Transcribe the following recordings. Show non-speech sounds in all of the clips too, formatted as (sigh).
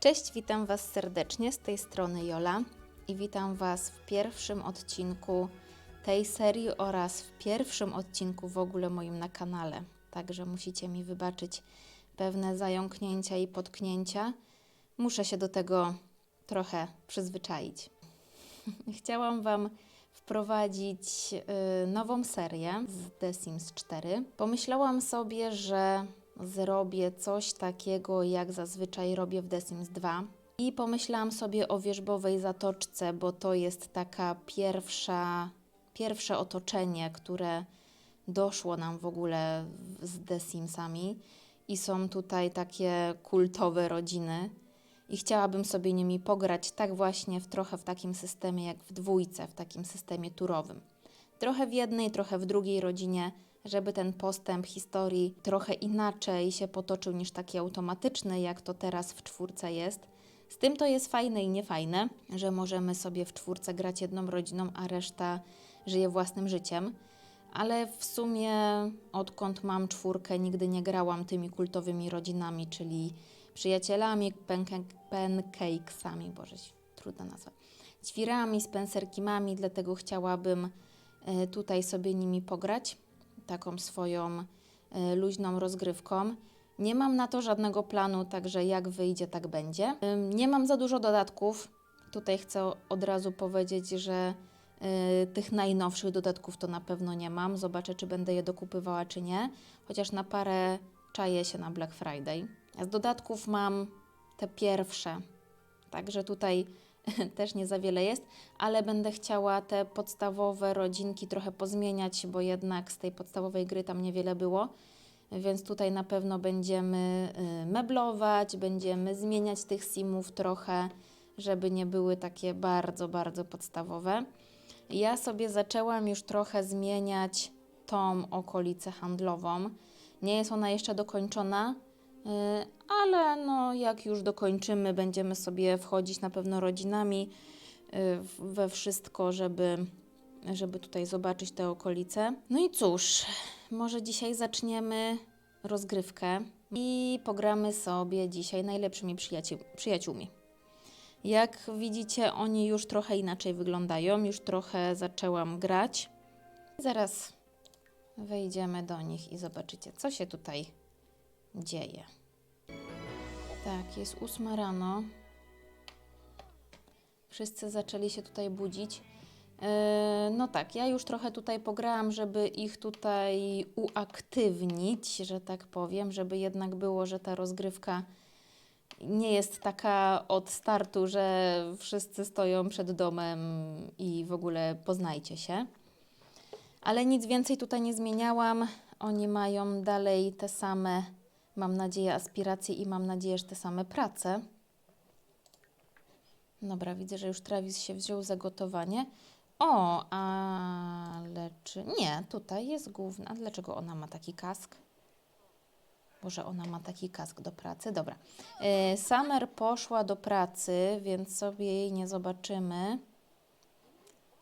Cześć, witam Was serdecznie z tej strony Jola i witam Was w pierwszym odcinku tej serii oraz w pierwszym odcinku w ogóle moim na kanale. Także musicie mi wybaczyć pewne zająknięcia i potknięcia. Muszę się do tego trochę przyzwyczaić. (laughs) Chciałam Wam wprowadzić y, nową serię z The Sims 4. Pomyślałam sobie, że zrobię coś takiego, jak zazwyczaj robię w The Sims 2. I pomyślałam sobie o wierzbowej zatoczce, bo to jest taka pierwsza, pierwsze otoczenie, które doszło nam w ogóle z The Simsami. I są tutaj takie kultowe rodziny i chciałabym sobie nimi pograć tak właśnie w trochę w takim systemie jak w dwójce, w takim systemie turowym. Trochę w jednej, trochę w drugiej rodzinie, żeby ten postęp historii trochę inaczej się potoczył niż taki automatyczny, jak to teraz w czwórce jest. Z tym to jest fajne i niefajne, że możemy sobie w czwórce grać jedną rodziną, a reszta żyje własnym życiem. Ale w sumie odkąd mam czwórkę, nigdy nie grałam tymi kultowymi rodzinami, czyli przyjacielami, panca- pancakesami, boże, trudna nazwa, ćwirami, spencerkimami, dlatego chciałabym e, tutaj sobie nimi pograć, taką swoją e, luźną rozgrywką. Nie mam na to żadnego planu, także jak wyjdzie, tak będzie. Nie mam za dużo dodatków. Tutaj chcę od razu powiedzieć, że y, tych najnowszych dodatków to na pewno nie mam. Zobaczę, czy będę je dokupywała, czy nie. Chociaż na parę czaję się na Black Friday. Z dodatków mam te pierwsze. Także tutaj (laughs) też nie za wiele jest, ale będę chciała te podstawowe rodzinki trochę pozmieniać, bo jednak z tej podstawowej gry tam niewiele było. Więc tutaj na pewno będziemy y, meblować, będziemy zmieniać tych simów trochę, żeby nie były takie bardzo, bardzo podstawowe. Ja sobie zaczęłam już trochę zmieniać tą okolicę handlową. Nie jest ona jeszcze dokończona, ale no, jak już dokończymy, będziemy sobie wchodzić na pewno rodzinami y, we wszystko, żeby, żeby tutaj zobaczyć te okolice. No i cóż, może dzisiaj zaczniemy rozgrywkę i pogramy sobie dzisiaj najlepszymi przyjaciół, przyjaciółmi. Jak widzicie, oni już trochę inaczej wyglądają, już trochę zaczęłam grać. Zaraz wejdziemy do nich i zobaczycie, co się tutaj dzieje. Tak, jest ósma rano. Wszyscy zaczęli się tutaj budzić. Yy, No tak, ja już trochę tutaj pograłam, żeby ich tutaj uaktywnić, że tak powiem, żeby jednak było, że ta rozgrywka nie jest taka od startu, że wszyscy stoją przed domem i w ogóle poznajcie się. Ale nic więcej tutaj nie zmieniałam. Oni mają dalej te same, mam nadzieję, aspiracje i mam nadzieję, że te same prace. Dobra, widzę, że już Travis się wziął za gotowanie. O, ale czy... Nie, tutaj jest główna. Dlaczego ona ma taki kask? Boże, ona ma taki kask do pracy. Dobra. E, Summer poszła do pracy, więc sobie jej nie zobaczymy.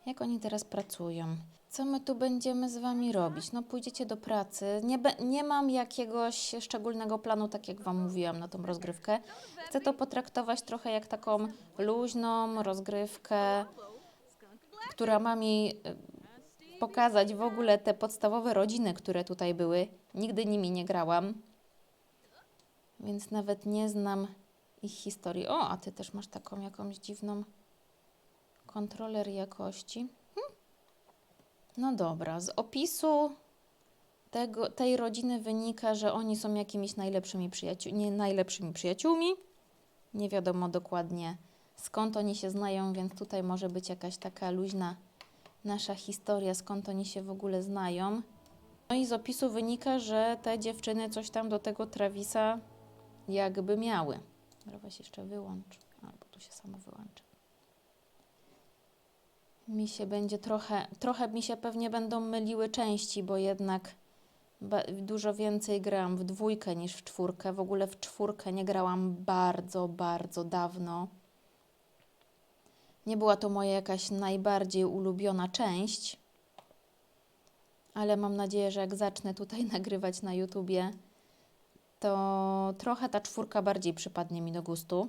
Jak oni teraz pracują? Co my tu będziemy z Wami robić? No pójdziecie do pracy. Nie, nie mam jakiegoś szczególnego planu, tak jak Wam mówiłam, na tą rozgrywkę. Chcę to potraktować trochę jak taką luźną rozgrywkę, która ma mi y, pokazać w ogóle te podstawowe rodziny, które tutaj były. Nigdy nimi nie grałam, więc nawet nie znam ich historii. O, a Ty też masz taką jakąś dziwną kontroler jakości. No dobra, z opisu tego, tej rodziny wynika, że oni są jakimiś najlepszymi przyjaciółmi, nie najlepszymi przyjaciółmi. Nie wiadomo dokładnie skąd oni się znają, więc tutaj może być jakaś taka luźna nasza historia, skąd oni się w ogóle znają. No i z opisu wynika, że te dziewczyny coś tam do tego Travisa jakby miały. Dobra, weź jeszcze wyłącz, albo tu się samo wyłączy. Mi się będzie trochę, trochę mi się pewnie będą myliły części, bo jednak dużo więcej grałam w dwójkę niż w czwórkę. W ogóle w czwórkę nie grałam bardzo, bardzo dawno. Nie była to moja jakaś najbardziej ulubiona część, ale mam nadzieję, że jak zacznę tutaj (laughs) nagrywać na YouTubie, to trochę ta czwórka bardziej przypadnie mi do gustu.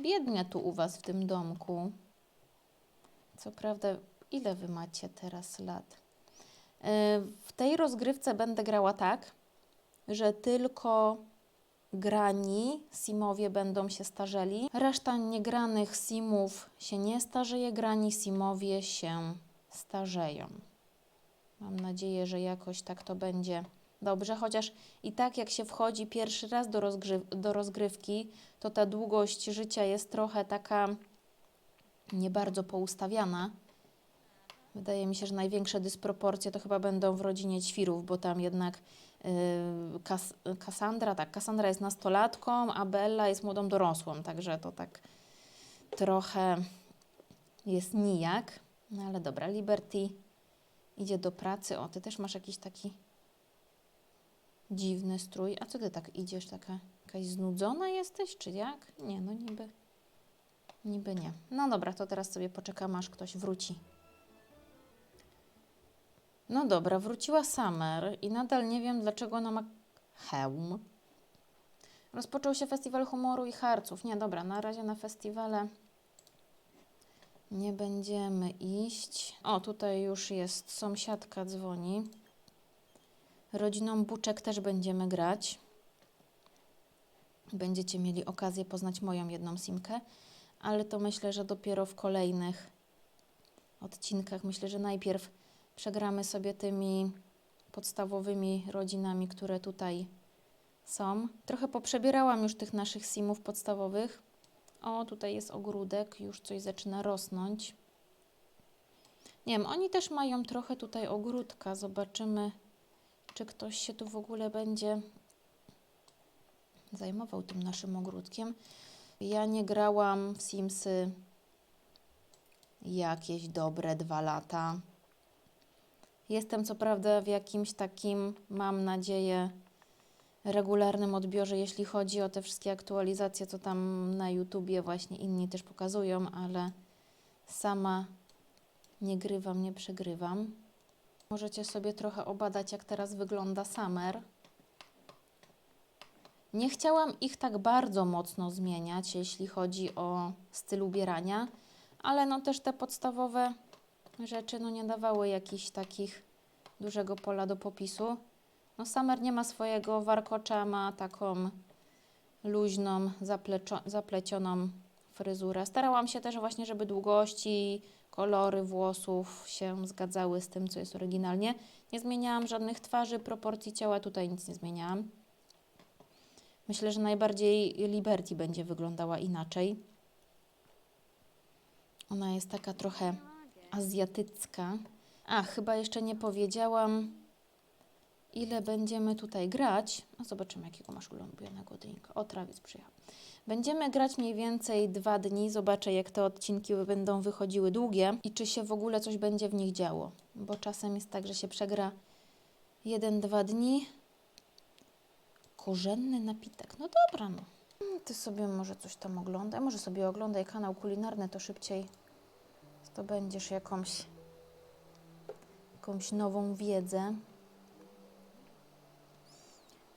Biednie tu u Was w tym domku. Co prawda, ile Wy macie teraz lat? Yy, W tej rozgrywce będę grała tak, że tylko grani simowie będą się starzeli. Reszta niegranych simów się nie starzeje, grani simowie się starzeją. Mam nadzieję, że jakoś tak to będzie dobrze, chociaż i tak jak się wchodzi pierwszy raz do, rozgry- do rozgrywki, to ta długość życia jest trochę taka nie bardzo poustawiana. Wydaje mi się, że największe dysproporcje to chyba będą w rodzinie ćwirów, bo tam jednak Kas Kassandra, tak, Kassandra jest nastolatką, a Bella jest młodą dorosłą, także to tak trochę jest nijak. No ale dobra, Liberty idzie do pracy. O, ty też masz jakiś taki dziwny strój. A co ty tak idziesz? Taka jakaś znudzona jesteś, czy jak? Nie, no niby, niby nie. No dobra, to teraz sobie poczekam, aż ktoś wróci. No dobra, wróciła Summer i nadal nie wiem, dlaczego ona ma hełm. Rozpoczął się festiwal humoru i harców. Nie, dobra, na razie na festiwale nie będziemy iść. O, tutaj już jest sąsiadka dzwoni. Rodziną Buczek też będziemy grać. Będziecie mieli okazję poznać moją jedną simkę, ale to myślę, że dopiero w kolejnych odcinkach. Myślę, że najpierw przegramy sobie tymi podstawowymi rodzinami, które tutaj są. Trochę poprzebierałam już tych naszych simów podstawowych. O, tutaj jest ogródek, już coś zaczyna rosnąć. Nie wiem, oni też mają trochę tutaj ogródka. Zobaczymy, czy ktoś się tu w ogóle będzie zajmował tym naszym ogródkiem. Ja nie grałam w Simsy jakieś dobre dwa lata. Jestem co prawda w jakimś takim, mam nadzieję, regularnym odbiorze, jeśli chodzi o te wszystkie aktualizacje, co tam na YouTubie właśnie inni też pokazują, ale sama nie grywam, nie przegrywam. Możecie sobie trochę obadać, jak teraz wygląda Summer. Nie chciałam ich tak bardzo mocno zmieniać, jeśli chodzi o styl ubierania, ale no też te podstawowe rzeczy no nie dawały jakichś takich dużego pola do popisu. No Summer nie ma swojego warkocza, ma taką luźną, zaplecioną fryzurę. Starałam się też właśnie, żeby długości, kolory włosów się zgadzały z tym, co jest oryginalnie. Nie zmieniałam żadnych twarzy, proporcji ciała, tutaj nic nie zmieniałam. Myślę, że najbardziej Liberty będzie wyglądała inaczej. Ona jest taka trochę azjatycka. A, chyba jeszcze nie powiedziałam, ile będziemy tutaj grać. No zobaczymy, jakiego masz ulubionego drinka. O, trawiec przyjechał. Będziemy grać mniej więcej dwa dni. Zobaczę, jak te odcinki będą wychodziły długie i czy się w ogóle coś będzie w nich działo. Bo czasem jest tak, że się przegra jeden, dwa dni. Korzenny napitek. No dobra, no. Mm, Ty sobie może coś tam oglądaj. Może sobie oglądaj kanał kulinarny, to szybciej zdobędziesz jakąś, jakąś nową wiedzę.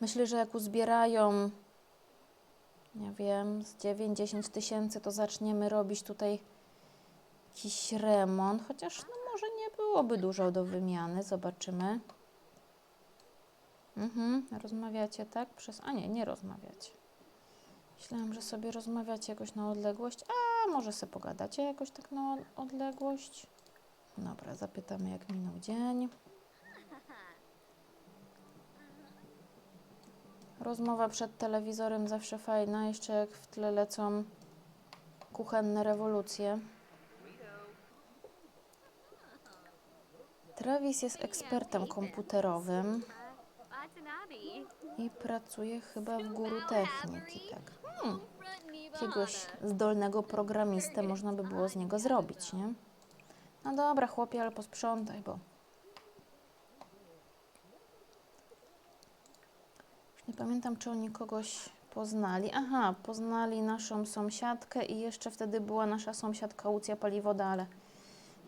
Myślę, że jak uzbierają, nie wiem, z 9-10 tysięcy, to zaczniemy robić tutaj jakiś remont, chociaż no może nie byłoby dużo do wymiany, zobaczymy. Mhm, rozmawiacie tak? Przez... A nie, nie rozmawiacie. Myślałam, że sobie rozmawiacie jakoś na odległość, a może sobie pogadacie jakoś tak na odległość. Dobra, zapytamy jak minął dzień. Rozmowa przed telewizorem zawsze fajna, jeszcze jak w tle lecą kuchenne rewolucje. Travis jest ekspertem komputerowym i pracuje chyba w guru techniki, tak. Hmm, jakiegoś zdolnego programistę można by było z niego zrobić, nie? No dobra, chłopie, ale posprzątaj, bo... Już nie pamiętam, czy oni kogoś poznali. Aha, poznali naszą sąsiadkę i jeszcze wtedy była nasza sąsiadka Łucja Paliwoda, ale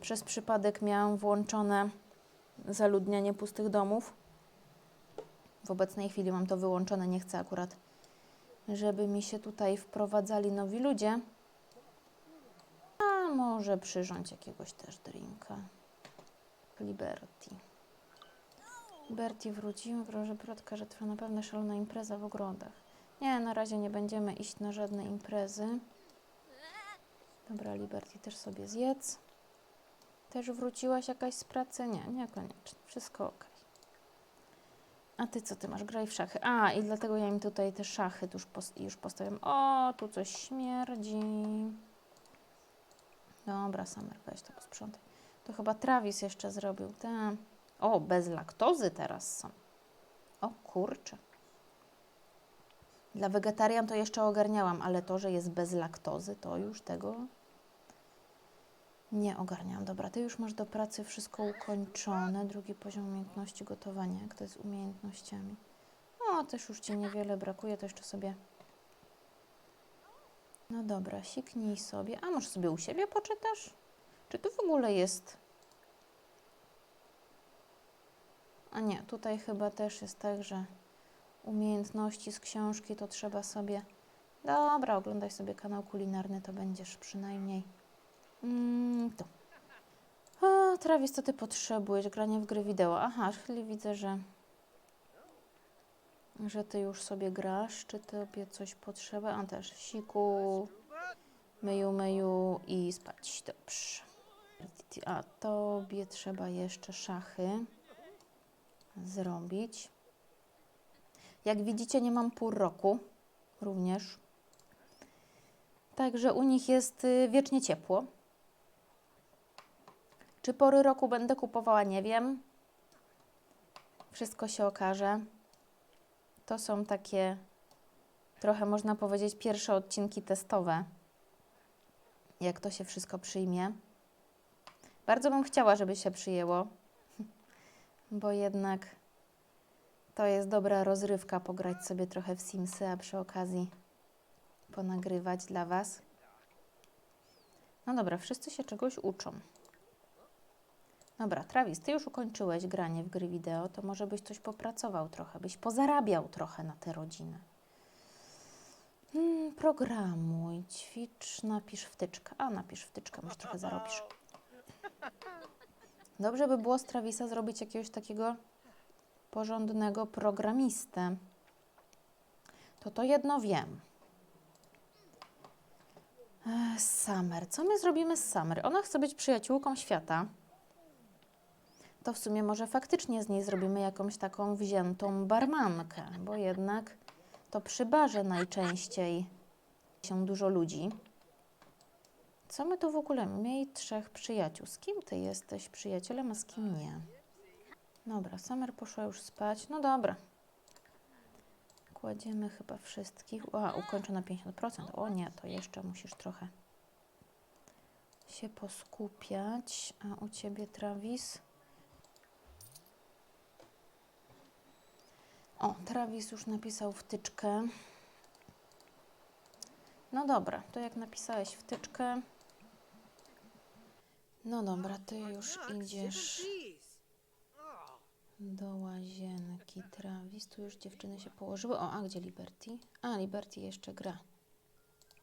przez przypadek miałam włączone zaludnianie pustych domów. W obecnej chwili mam to wyłączone, nie chcę akurat, żeby mi się tutaj wprowadzali nowi ludzie. A może przyrządź jakiegoś też drinka. Liberty. Bertie wrócił, proszę Protka, że trwa na pewno szalona impreza w ogrodach. Nie, na razie nie będziemy iść na żadne imprezy. Dobra, Liberty też sobie zjedz. Też wróciłaś jakaś z pracy? Nie, niekoniecznie. Wszystko ok. A ty co ty masz? Graj w szachy. A, i dlatego ja im tutaj te szachy już, pos już postawiam. O, tu coś śmierdzi. Dobra, Summer, weź to posprzątaj. To chyba Travis jeszcze zrobił. Tam. O, bez laktozy teraz są. O kurczę. Dla wegetarian to jeszcze ogarniałam, ale to, że jest bez laktozy, to już tego nie ogarniam. Dobra, ty już masz do pracy wszystko ukończone. Drugi poziom umiejętności gotowania. Jak to jest z umiejętnościami? O, też już ci niewiele brakuje, to jeszcze sobie. No dobra, siknij sobie. A może sobie u siebie poczytasz? Czy tu w ogóle jest. A nie, tutaj chyba też jest tak, że umiejętności z książki to trzeba sobie. Dobra, oglądaj sobie kanał kulinarny, to będziesz przynajmniej. Mm, tu. A, Travis, co ty potrzebujesz? Granie w gry wideo. Aha, czyli widzę, że. Że ty już sobie grasz. Czy tobie coś potrzeba? A też siku, myju, myju i spać. Dobrze. A tobie trzeba jeszcze szachy zrobić. Jak widzicie, nie mam pół roku również. Także u nich jest y, wiecznie ciepło. Czy pory roku będę kupowała? Nie wiem. Wszystko się okaże. To są takie trochę można powiedzieć pierwsze odcinki testowe. Jak to się wszystko przyjmie. Bardzo bym chciała, żeby się przyjęło, (laughs) bo jednak to jest dobra rozrywka pograć sobie trochę w Simsy, a przy okazji ponagrywać dla Was. No dobra, wszyscy się czegoś uczą. Dobra, Travis, Ty już ukończyłeś granie w gry wideo, to może byś coś popracował trochę, byś pozarabiał trochę na tę rodzinę. Hmm, programuj, ćwicz, napisz wtyczkę. A, napisz wtyczkę, może trochę zarobisz. Dobrze by było z Travisa zrobić jakiegoś takiego porządnego programistę. To to jedno wiem. Summer. Co my zrobimy z Summer? Ona chce być przyjaciółką świata. To w sumie może faktycznie z niej zrobimy jakąś taką wziętą barmankę, bo jednak to przy barze najczęściej się dużo ludzi. Co my tu w ogóle? Miej trzech przyjaciół. Z kim ty jesteś przyjacielem, a z kim nie? Dobra, Summer poszła już spać. No dobra. Kładziemy chyba wszystkich. A, ukończę na 50%. O nie, to jeszcze musisz trochę się poskupiać. A u ciebie, Travis? O, Travis już napisał wtyczkę. No dobra, to jak napisałeś wtyczkę. No dobra, ty już idziesz do łazienki. Travis, tu już dziewczyny się położyły. O, a gdzie Liberty? A, Liberty jeszcze gra.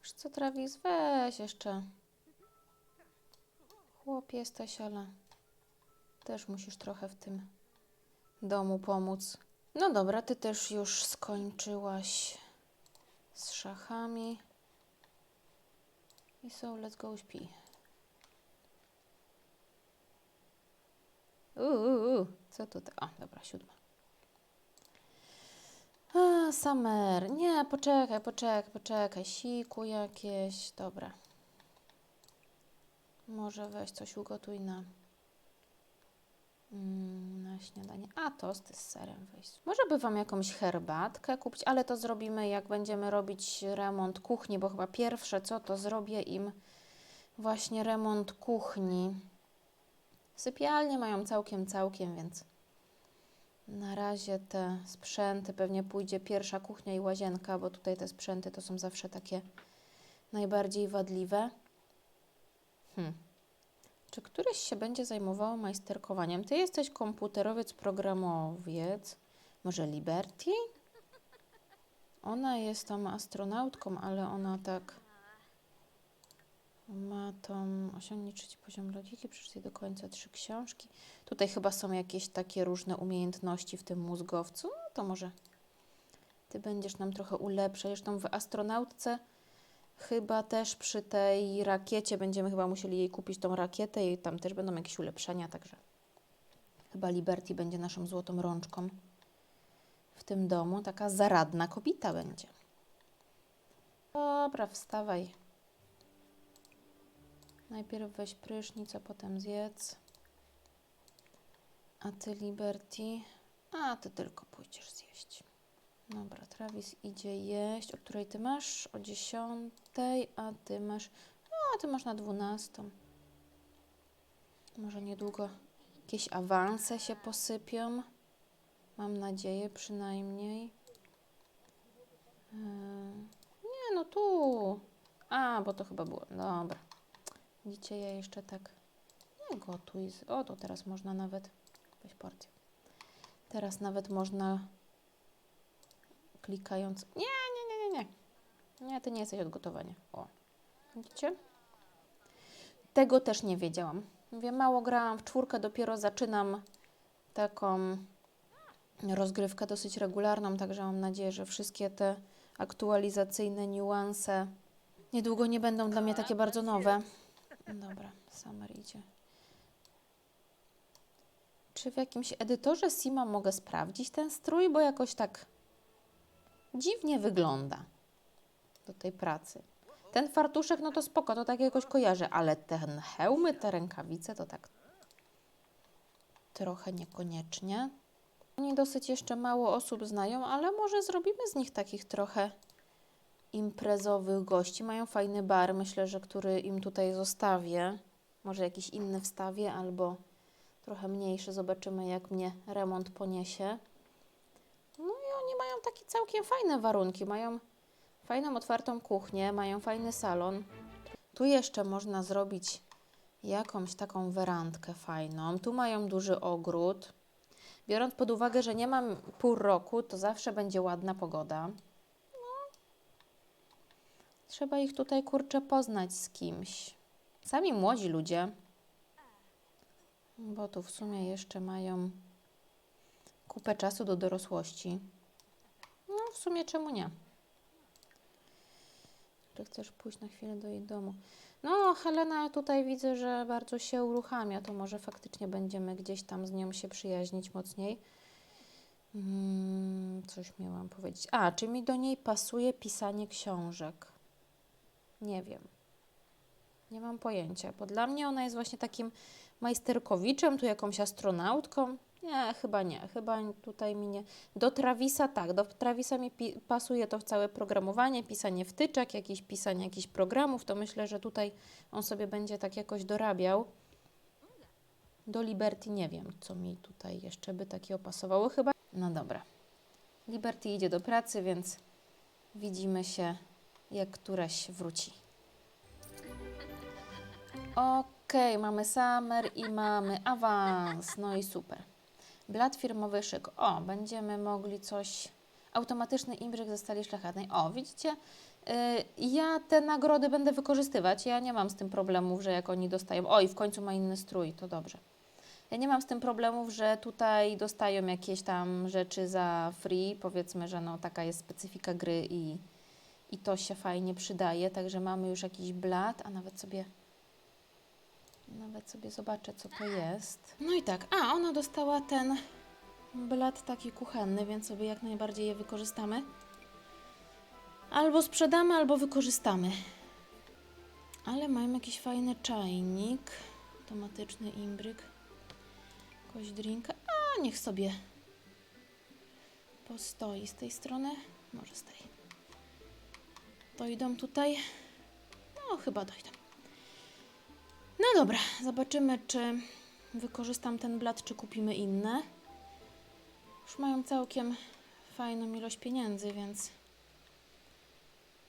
Wiesz co, Travis, weź jeszcze. Chłop jesteś, ale też musisz trochę w tym domu pomóc. No dobra, ty też już skończyłaś z szachami. I so, let's go śpi. Uuu, co tutaj? O, dobra, siódma. A, Summer. Nie, poczekaj, poczekaj, poczekaj. Siku jakieś. Dobra. Może weź coś ugotuj na, na śniadanie. A, tosty z serem weź. Może by Wam jakąś herbatkę kupić, ale to zrobimy jak będziemy robić remont kuchni, bo chyba pierwsze co, to zrobię im właśnie remont kuchni. Sypialnie mają całkiem, całkiem, więc na razie te sprzęty, pewnie pójdzie pierwsza kuchnia i łazienka, bo tutaj te sprzęty to są zawsze takie najbardziej wadliwe. Hmm. Czy któryś się będzie zajmował majsterkowaniem? Ty jesteś komputerowiec, programowiec, może Liberty? Ona jest tam astronautką, ale ona tak Ma tą osiągnij trzeci poziom logiki, przeczytaj do końca trzy książki. Tutaj chyba są jakieś takie różne umiejętności w tym mózgowcu. No to może ty będziesz nam trochę ulepszać. Zresztą w astronautce chyba też przy tej rakiecie będziemy chyba musieli jej kupić tą rakietę i tam też będą jakieś ulepszenia, także chyba Liberty będzie naszą złotą rączką w tym domu. Taka zaradna kobieta będzie. Dobra, wstawaj. Najpierw weź prysznic, a potem zjedz. A ty, Liberty? A ty tylko pójdziesz zjeść. Dobra, Travis idzie jeść. O której ty masz? O dziesiątej, a ty masz... A ty masz na dwunastą. Może niedługo jakieś awanse się posypią. Mam nadzieję przynajmniej. Yy, Nie, no tu. A, bo to chyba było. Dobra. Widzicie, ja jeszcze tak nie gotuj. z- O, to teraz można nawet, weź porcję. Teraz nawet można klikając, nie, nie, nie, nie, nie. Nie, ty nie jesteś od gotowania. O, widzicie? Tego też nie wiedziałam. Mówię, mało grałam w czwórkę, dopiero zaczynam taką rozgrywkę dosyć regularną, także mam nadzieję, że wszystkie te aktualizacyjne niuanse niedługo nie będą dla mnie takie bardzo nowe. Dobra, Summer idzie. Czy w jakimś edytorze Sima mogę sprawdzić ten strój, bo jakoś tak dziwnie wygląda do tej pracy. Ten fartuszek, no to spoko, to tak jakoś kojarzę, ale ten hełmy, te rękawice to tak trochę niekoniecznie. Oni dosyć jeszcze mało osób znają, ale może zrobimy z nich takich trochę imprezowych gości. Mają fajny bar, myślę, że który im tutaj zostawię. Może jakiś inny wstawię albo trochę mniejszy. Zobaczymy, jak mnie remont poniesie. No oni mają takie całkiem fajne warunki. Mają fajną, otwartą kuchnię, mają fajny salon. Tu jeszcze można zrobić jakąś taką werandkę fajną. Tu mają duży ogród. Biorąc pod uwagę, że nie mam pół roku, to zawsze będzie ładna pogoda. Trzeba ich tutaj kurczę poznać z kimś. Sami młodzi ludzie. Bo tu w sumie jeszcze mają kupę czasu do dorosłości. W sumie czemu nie? Czy chcesz pójść na chwilę do jej domu? No, Helena tutaj widzę, że bardzo się uruchamia. To może faktycznie będziemy gdzieś tam z nią się przyjaźnić mocniej. Mm, coś miałam powiedzieć. A, czy mi do niej pasuje pisanie książek? Nie wiem. Nie mam pojęcia, bo dla mnie ona jest właśnie takim majsterkowiczem, tu jakąś astronautką. Nie, chyba nie. Chyba tutaj mi nie. Do Travisa tak, do Travisa mi pasuje to całe programowanie, pisanie wtyczek, jakieś pisanie jakichś programów, to myślę, że tutaj on sobie będzie tak jakoś dorabiał. Do Liberty nie wiem, co mi tutaj jeszcze by takie opasowało chyba. No dobra. Liberty idzie do pracy, więc widzimy się, jak któraś wróci. Okej, mamy summer i mamy awans. No i super. Blat firmowy szyk. O, będziemy mogli coś. Automatyczny imbryk ze stali szlachetnej. O, widzicie? Yy, ja te nagrody będę wykorzystywać. Ja nie mam z tym problemów, że jak oni dostają. O, i w końcu ma inny strój, to dobrze. Ja nie mam z tym problemów, że tutaj dostają jakieś tam rzeczy za free. Powiedzmy, że no taka jest specyfika gry i, i to się fajnie przydaje. Także mamy już jakiś blat, a nawet sobie nawet sobie zobaczę, co to jest. No i tak, a ona dostała ten blat taki kuchenny, więc sobie jak najbardziej je wykorzystamy. Albo sprzedamy, albo wykorzystamy. Ale mamy jakiś fajny czajnik. Automatyczny imbryk. Jakoś drinka. A, niech sobie postoi z tej strony. Może z tej. Dojdą tutaj. No, chyba dojdą. No dobra, zobaczymy, czy wykorzystam ten blat, czy kupimy inne. Już mają całkiem fajną ilość pieniędzy, więc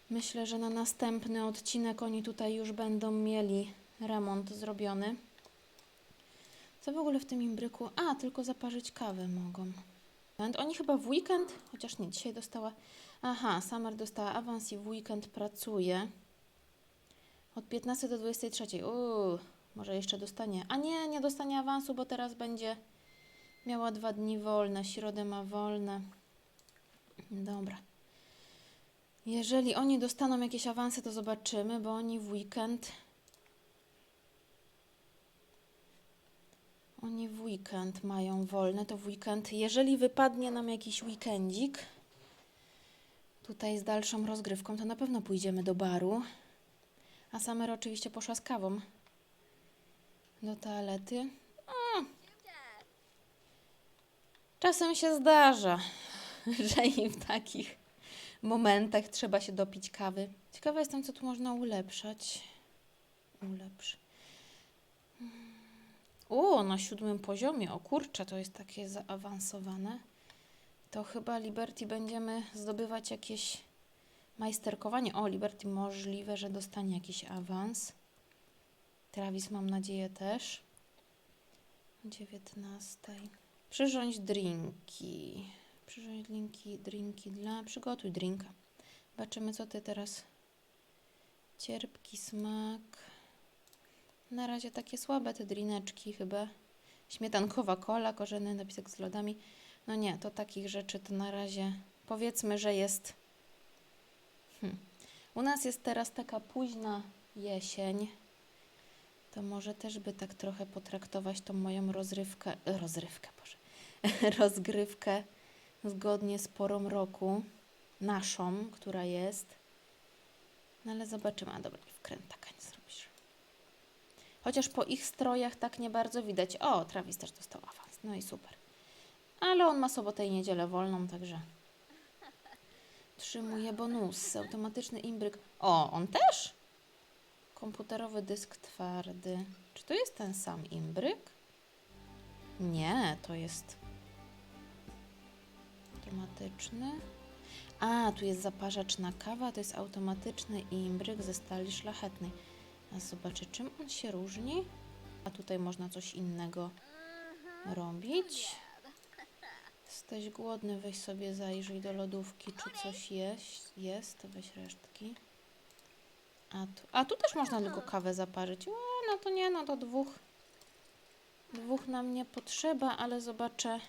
myślę, że na następny odcinek oni tutaj już będą mieli remont zrobiony. Co w ogóle w tym imbryku? A, tylko zaparzyć kawę mogą. Oni chyba w weekend, chociaż nie, dzisiaj dostała. Aha, Summer dostała awans i w weekend pracuje. Od Od 15 do 23. Uuu, może jeszcze dostanie. A nie, nie dostanie awansu, bo teraz będzie miała dwa dni wolne. Środę ma wolne. Dobra. Jeżeli oni dostaną jakieś awanse, to zobaczymy, bo oni w weekend. Oni w weekend mają wolne, to w weekend. Jeżeli wypadnie nam jakiś weekendzik, tutaj z dalszą rozgrywką, to na pewno pójdziemy do baru. A Summer oczywiście poszła z kawą do toalety. A. Czasem się zdarza, (laughs) że i w takich momentach trzeba się dopić kawy. Ciekawa jestem, co tu można ulepszać. Ulepsz. O, na siódmym poziomie. O kurczę, to jest takie zaawansowane. To chyba Liberty będziemy zdobywać jakieś majsterkowanie. O, Liberty możliwe, że dostanie jakiś awans. Travis mam nadzieję też. O 19. Przyrządź drinki. Przyrządź drinki, drinki dla... Przygotuj drinka. Zobaczymy, co ty teraz... Cierpki smak. Na razie takie słabe te drineczki chyba. Śmietankowa kola, korzenny napisek z lodami. No nie, to takich rzeczy to na razie powiedzmy, że jest. Hm. U nas jest teraz taka późna jesień. To może też by tak trochę potraktować tą moją rozrywkę, rozrywkę, Boże, (laughs) rozgrywkę zgodnie z porą roku naszą, która jest. No ale zobaczymy. A dobra, wkrętaka nie zrobisz. Chociaż po ich strojach tak nie bardzo widać. O, Travis też dostał awans. No i super. Ale on ma sobotę i niedzielę wolną, także otrzymuje bonusy. Automatyczny imbryk. O, on też? Komputerowy dysk twardy. Czy to jest ten sam imbryk? Nie, to jest automatyczny. A, tu jest zaparzacz na kawę, to jest automatyczny imbryk ze stali szlachetnej. A zobaczę, czym on się różni. A tutaj można coś innego robić. Jesteś głodny, weź sobie zajrzyj do lodówki, czy coś jest. Jest, weź resztki. A tu, a tu też można tylko kawę zaparzyć. O, no to nie, no to dwóch. Dwóch nam nie potrzeba, ale zobaczę.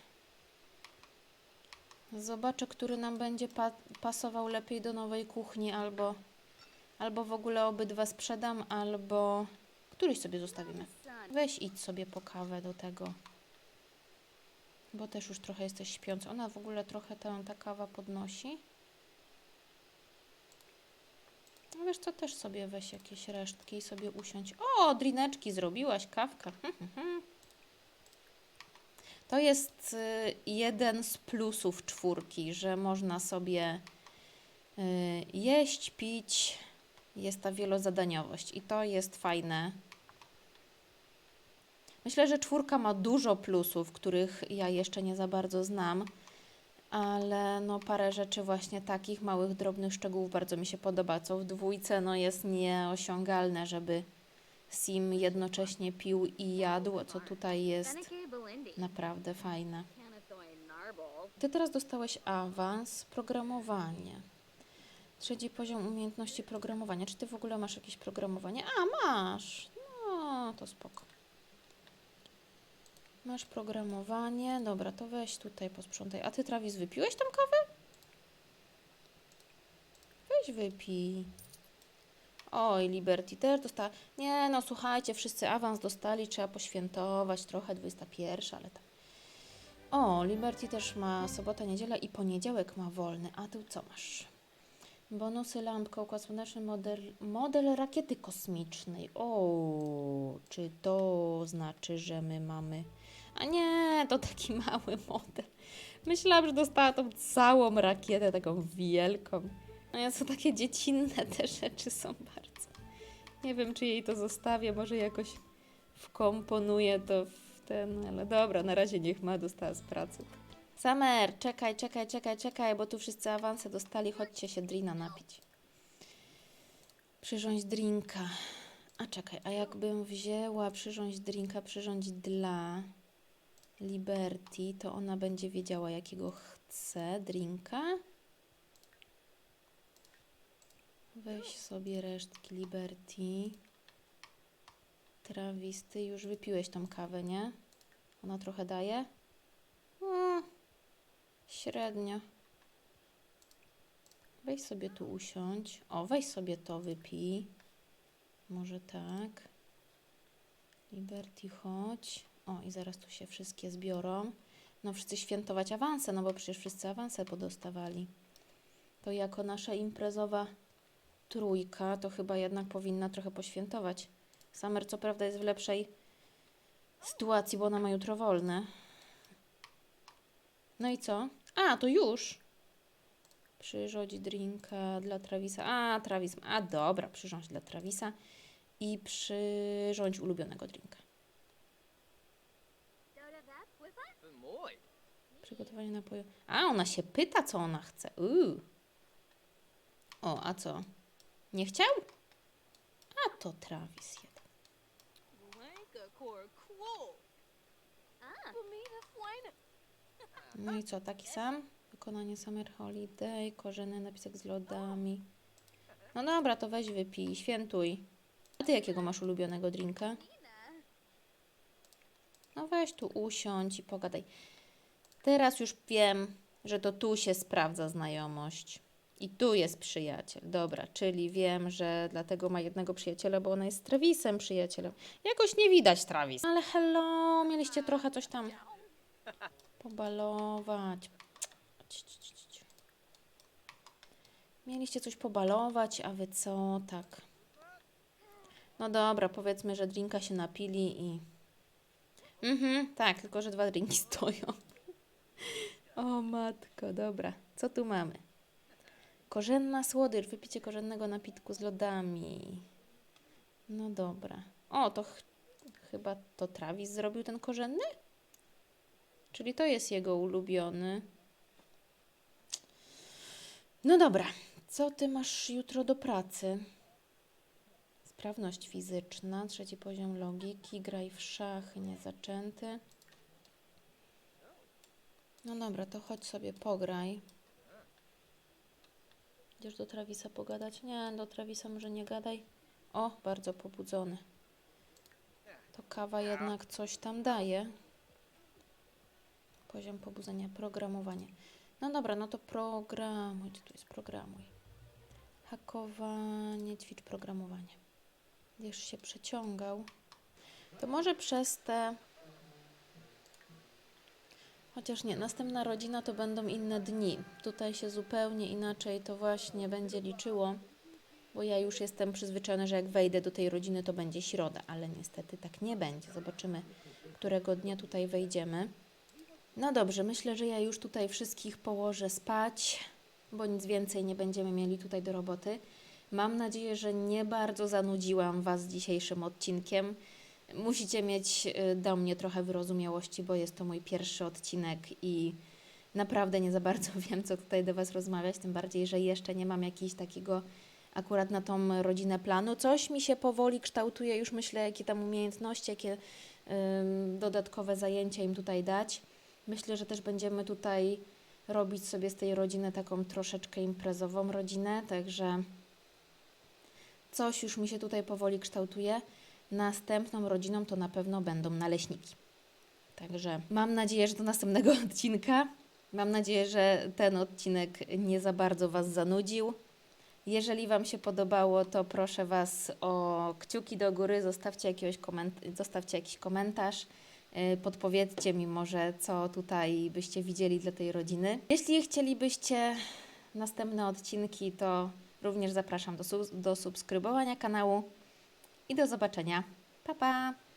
Zobaczę, który nam będzie pa pasował lepiej do nowej kuchni, albo, albo w ogóle obydwa sprzedam, albo któryś sobie zostawimy. Weź idź sobie po kawę do tego. Bo też już trochę jesteś śpiący. Ona w ogóle trochę tę, ta kawa podnosi. No wiesz co, też sobie weź jakieś resztki i sobie usiądź. O, drineczki zrobiłaś, kawka. To jest y, jeden z plusów czwórki, że można sobie y, jeść, pić. Jest ta wielozadaniowość i to jest fajne. Myślę, że czwórka ma dużo plusów, których ja jeszcze nie za bardzo znam, ale no parę rzeczy właśnie takich małych, drobnych szczegółów bardzo mi się podoba, co w dwójce no jest nieosiągalne, żeby Sim jednocześnie pił i jadł, co tutaj jest naprawdę fajne. Ty teraz dostałeś awans, programowanie. Trzeci poziom umiejętności programowania. Czy ty w ogóle masz jakieś programowanie? A, masz. No, to spoko. Masz programowanie. Dobra, to weź tutaj posprzątaj. A ty, Travis, wypiłeś tą kawę? Weź wypij. Oj, Liberty też dostała. Nie, no słuchajcie, wszyscy awans dostali, trzeba poświętować trochę, 21, ale tam. O, Liberty też ma sobota, niedziela i poniedziałek ma wolny. A ty co masz? Bonusy lampka, układ słoneczny, model, model rakiety kosmicznej. O, czy to znaczy, że my mamy... A nie, to taki mały model. Myślałam, że dostała tą całą rakietę, taką wielką. No ja co takie dziecinne te rzeczy są bardzo. Nie wiem, czy jej to zostawię, może jakoś wkomponuję to w ten, ale dobra, na razie niech ma, dostała z pracy. Samer, czekaj, czekaj, czekaj, czekaj, bo tu wszyscy awanse dostali, chodźcie się drina napić. Przyrządź drinka. A czekaj, a jakbym wzięła przyrządź drinka, przyrządź dla Liberty, to ona będzie wiedziała, jakiego chce drinka. Weź sobie resztki Liberty. Travis, ty już wypiłeś tą kawę, nie? Ona trochę daje? Mm, średnio. Weź sobie tu usiądź. O, weź sobie to wypij. Może tak. Liberty, chodź. O, i zaraz tu się wszystkie zbiorą. No, wszyscy świętować awanse, no bo przecież wszyscy awanse podostawali. To jako nasza imprezowa trójka, to chyba jednak powinna trochę poświętować. Summer co prawda jest w lepszej sytuacji, bo ona ma jutro wolne. No i co? A, to już. Przyrządź drinka dla Travisa. A, Travis. A, dobra, przyrządź dla Travisa. I przyrządź ulubionego drinka. Mój. Przygotowanie napoju. A, ona się pyta, co ona chce. Uuu. O, a co? Nie chciał? A to Travis jeden. (laughs) No i co, taki sam? Wykonanie Summer Holiday, korzenny napisek z lodami. No dobra, to weź wypij, świętuj. A ty jakiego masz ulubionego drinka? No weź tu usiądź i pogadaj. Teraz już wiem, że to tu się sprawdza znajomość. I tu jest przyjaciel. Dobra, czyli wiem, że dlatego ma jednego przyjaciela, bo ona jest Travisem przyjacielem. Jakoś nie widać Travis. Ale hello, mieliście trochę coś tam pobalować. Ci, ci, ci, ci. Mieliście coś pobalować, a wy co? Tak. No dobra, powiedzmy, że drinka się napili i... Mhm, tak, tylko że dwa drinki stoją. O matko, dobra. Co tu mamy? Korzenna słodycz, wypicie korzennego napitku z lodami. No dobra. O, to ch chyba to Travis zrobił ten korzenny? Czyli to jest jego ulubiony. No dobra. Co ty masz jutro do pracy? Sprawność fizyczna, trzeci poziom logiki, graj w szachy niezaczęty. No dobra, to chodź sobie pograj. Idziesz do Travisa pogadać? Nie, do Travisa może nie gadaj. O, bardzo pobudzony. To kawa jednak coś tam daje. Poziom pobudzenia, programowanie. No dobra, no to programuj. Gdzie tu jest programuj? Hakowanie, ćwicz programowanie. Będziesz się przeciągał. To może przez te... Chociaż nie, następna rodzina to będą inne dni. Tutaj się zupełnie inaczej to właśnie będzie liczyło, bo ja już jestem przyzwyczajona, że jak wejdę do tej rodziny, to będzie środa, ale niestety tak nie będzie. Zobaczymy, którego dnia tutaj wejdziemy. No dobrze, myślę, że ja już tutaj wszystkich położę spać, bo nic więcej nie będziemy mieli tutaj do roboty. Mam nadzieję, że nie bardzo zanudziłam Was dzisiejszym odcinkiem. Musicie mieć y, do mnie trochę wyrozumiałości, bo jest to mój pierwszy odcinek i naprawdę nie za bardzo (laughs) wiem, co tutaj do Was rozmawiać, tym bardziej, że jeszcze nie mam jakiegoś takiego akurat na tą rodzinę planu. Coś mi się powoli kształtuje, już myślę, jakie tam umiejętności, jakie ym, dodatkowe zajęcia im tutaj dać. Myślę, że też będziemy tutaj robić sobie z tej rodziny taką troszeczkę imprezową rodzinę, także coś już mi się tutaj powoli kształtuje. Następną rodziną to na pewno będą naleśniki. Także mam nadzieję, że do następnego (laughs) odcinka. Mam nadzieję, że ten odcinek nie za bardzo Was zanudził. Jeżeli Wam się podobało, to proszę Was o kciuki do góry, zostawcie, jakiegoś koment- zostawcie jakiś komentarz. Yy, Podpowiedzcie mi może, co tutaj byście widzieli dla tej rodziny. Jeśli chcielibyście następne odcinki, to również zapraszam do, sub- do subskrybowania kanału i do zobaczenia. Pa, pa!